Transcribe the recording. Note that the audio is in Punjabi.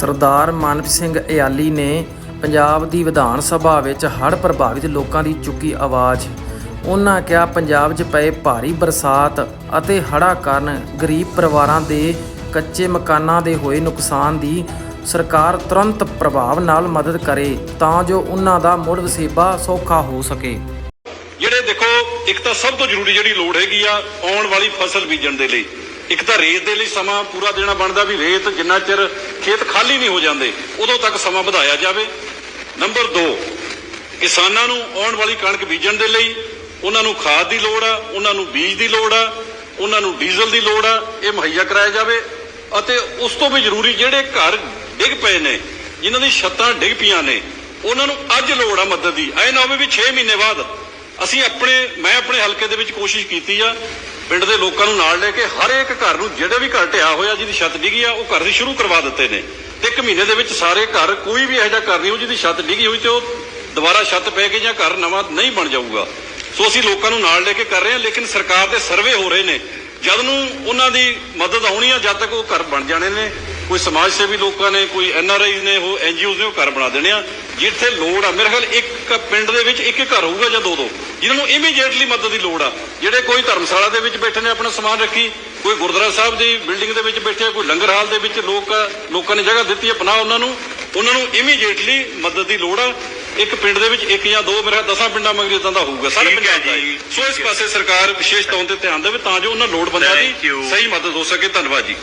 ਸਰਦਾਰ ਮਨਪ੍ਰੀਤ ਸਿੰਘ ਇਆਲੀ ਨੇ ਪੰਜਾਬ ਦੀ ਵਿਧਾਨ ਸਭਾ ਵਿੱਚ ਹੜ੍ਹ ਪ੍ਰਭਾਵਿਤ ਲੋਕਾਂ ਦੀ ਚੁੱਕੀ ਆਵਾਜ਼। ਉਹਨਾਂ ਕਿਹਾ, ਪੰਜਾਬ 'ਚ ਪਏ ਭਾਰੀ ਬਰਸਾਤ ਅਤੇ ਹੜ੍ਹਾਂ ਕਾਰਨ ਗਰੀਬ ਪਰਿਵਾਰਾਂ ਦੇ ਕੱਚੇ ਮਕਾਨਾਂ ਦੇ ਹੋਏ ਨੁਕਸਾਨ ਦੀ ਸਰਕਾਰ ਤੁਰੰਤ ਪ੍ਰਭਾਵ ਨਾਲ ਮਦਦ ਕਰੇ ਤਾਂ ਜੋ ਉਹਨਾਂ ਦਾ ਮੁੜ ਵਸੇਬਾ ਸੌਖਾ ਹੋ ਸਕੇ। ਜਿਹੜੇ ਦੇਖੋ, ਇੱਕ ਤਾਂ ਸਭ ਤੋਂ ਜ਼ਰੂਰੀ ਜਿਹੜੀ ਲੋੜ ਹੈਗੀ ਆ ਆਉਣ ਵਾਲੀ ਫਸਲ ਬੀਜਣ ਦੇ ਲਈ। ਇੱਕ ਤਾਂ ਰੇਤ ਦੇ ਲਈ ਸਮਾਂ ਪੂਰਾ ਦੇਣਾ ਬਣਦਾ ਵੀ ਰੇਤ ਜਿੰਨਾ ਚਿਰ ਖੇਤ ਖਾਲੀ ਨਹੀਂ ਹੋ ਜਾਂਦੇ, ਉਦੋਂ ਤੱਕ ਸਮਾਂ ਵਧਾਇਆ ਜਾਵੇ। ਨੰਬਰ 2 ਕਿਸਾਨਾਂ ਨੂੰ ਆਉਣ ਵਾਲੀ ਕਣਕ ਬੀਜਣ ਦੇ ਲਈ ਉਹਨਾਂ ਨੂੰ ਖਾਦ ਦੀ ਲੋੜ ਆ, ਉਹਨਾਂ ਨੂੰ ਬੀਜ ਦੀ ਲੋੜ ਆ, ਉਹਨਾਂ ਨੂੰ ਡੀਜ਼ਲ ਦੀ ਲੋੜ ਆ, ਇਹ ਮੁਹੱਈਆ ਕਰਾਇਆ ਜਾਵੇ ਅਤੇ ਉਸ ਤੋਂ ਵੀ ਜ਼ਰੂਰੀ ਜਿਹੜੇ ਘਰ ਡਿੱਗ ਪਏ ਨੇ, ਜਿਨ੍ਹਾਂ ਦੀ ਛੱਤਾਂ ਡਿੱਗ ਪਈਆਂ ਨੇ, ਉਹਨਾਂ ਨੂੰ ਅੱਜ ਲੋੜ ਆ ਮਦਦ ਦੀ। ਐ ਨਾ ਹੋਵੇ ਵੀ 6 ਮਹੀਨੇ ਬਾਅਦ ਅਸੀਂ ਆਪਣੇ, ਮੈਂ ਆਪਣੇ ਹਲਕੇ ਦੇ ਵਿੱਚ ਕੋਸ਼ਿਸ਼ ਕੀਤੀ ਆ ਪਿੰਡ ਦੇ ਲੋਕਾਂ ਨੂੰ ਨਾਲ ਲੈ ਕੇ ਹਰ ਇੱਕ ਘਰ ਨੂੰ ਜਿਹੜੇ ਵੀ ਘਰ ਢਿਆ ਹੋਇਆ ਜਿਹਦੀ ਛੱਤ ਡਿੱਗੀ ਆ, ਉਹ ਘਰ ਦੀ ਸ਼ੁਰੂ ਕਰਵਾ ਦਿੱਤੇ ਨੇ। ਤੇ ਇੱਕ ਮਹੀਨੇ ਦੇ ਵਿੱਚ ਸਾਰੇ ਘਰ ਕੋਈ ਵੀ ਇਹੋ ਜਿਹਾ ਘਰ ਨਹੀਂ ਹੋ ਜਿਹਦੀ ਛੱਤ ਡਿੱਗੀ ਹੋਈ ਤੇ ਉਹ ਦੁਬਾਰਾ ਛੱਤ ਪੈ ਕੇ ਜਾਂ ਘਰ ਨਵਾਂ ਨਹੀਂ ਬਣ ਜਾਊਗਾ। ਸੋ ਅਸੀਂ ਲੋਕਾਂ ਨੂੰ ਨਾਲ ਲੈ ਕੇ ਕਰ ਰਹੇ ਹਾਂ, ਲੇਕਿਨ ਸਰਕਾਰ ਦੇ ਸਰਵੇ ਹੋ ਰਹੇ ਨੇ। ਜਦ ਨੂੰ ਉਹਨਾਂ ਦੀ ਮਦਦ ਆਉਣੀ ਆ, ਜਦ ਤੱਕ ਉਹ ਘਰ ਬਣ ਜਾਣੇ ਨੇ। ਕੋਈ ਸਮਾਜ ਸੇਵੀ ਲੋਕਾਂ ਨੇ, ਕੋਈ ਐਨ ਆਰ ਆਈ ਨੇ, ਉਹ ਐਨ ਜੀ ਓਜ਼ ਨੇ ਉਹ ਘਰ ਬਣਾ ਦੇਣੇ ਆ। ਜਿੱਥੇ ਲੋੜ ਆ। ਮੇਰੇ ਖਿਆਲ ਇੱਕ ਪਿੰਡ ਦੇ ਵਿੱਚ ਇੱਕ ਇੱਕ ਘਰ ਹੋਊਗਾ ਜਾਂ ਦੋ ਦੋ। ਜਿਨ੍ਹਾਂ ਨੂੰ ਇਮੀਡੀਏਟਲੀ ਮਦਦ ਦੀ ਲੋੜ ਆ। ਜਿਹੜੇ ਕੋਈ ਧਰਮਸ਼ਾਲਾ ਦੇ ਵਿੱਚ ਬੈਠੇ ਨੇ ਆਪਣਾ ਸਮਾਨ ਰੱਖੀ ਕੋਈ ਗੁਰਦੁਆਰਾ ਸਾਹਿਬ ਦੀ ਬਿਲਡਿੰਗ ਦੇ ਵਿੱਚ ਬੈਠੇ ਆ, ਕੋਈ ਲੰਗਰ ਹਾਲ ਦੇ ਵਿੱਚ ਲੋਕ ਲੋਕਾਂ ਨੇ ਜਗ੍ਹਾ ਦਿੱਤੀ ਹੈ ਪਨਾਹ ਉਹਨਾਂ ਨੂੰ ਉਹਨਾਂ ਨੂੰ ਇਮੀਡੀਏਟਲੀ ਮਦਦ ਦੀ ਲੋੜ ਆ। ਇੱਕ ਪਿੰਡ ਦੇ ਵਿੱਚ ਇੱਕ ਜਾਂ ਦੋ ਮੇਰੇ ਖਿਆਲ ਦਸਾਂ ਪਿੰਡਾਂ ਮਗਰ ਇਦਾਂ ਦਾ ਹੋਊਗਾ। ਸਾਰੇ ਪੰਜਾਬ ਦਾ। ਸੋ ਇਸ ਪਾਸੇ ਸਰਕਾਰ ਵਿਸ਼ੇਸ਼ ਤੌਰ ਤੇ ਧਿਆਨ ਦੇਵੇ ਤਾਂ ਜੋ ਉਹਨਾਂ ਲੋੜਵੰਦਾਂ ਦੀ. ਸਹੀ ਮਦਦ ਹੋ ਸਕੇ। ਧੰਨਵਾਦ ਜੀ।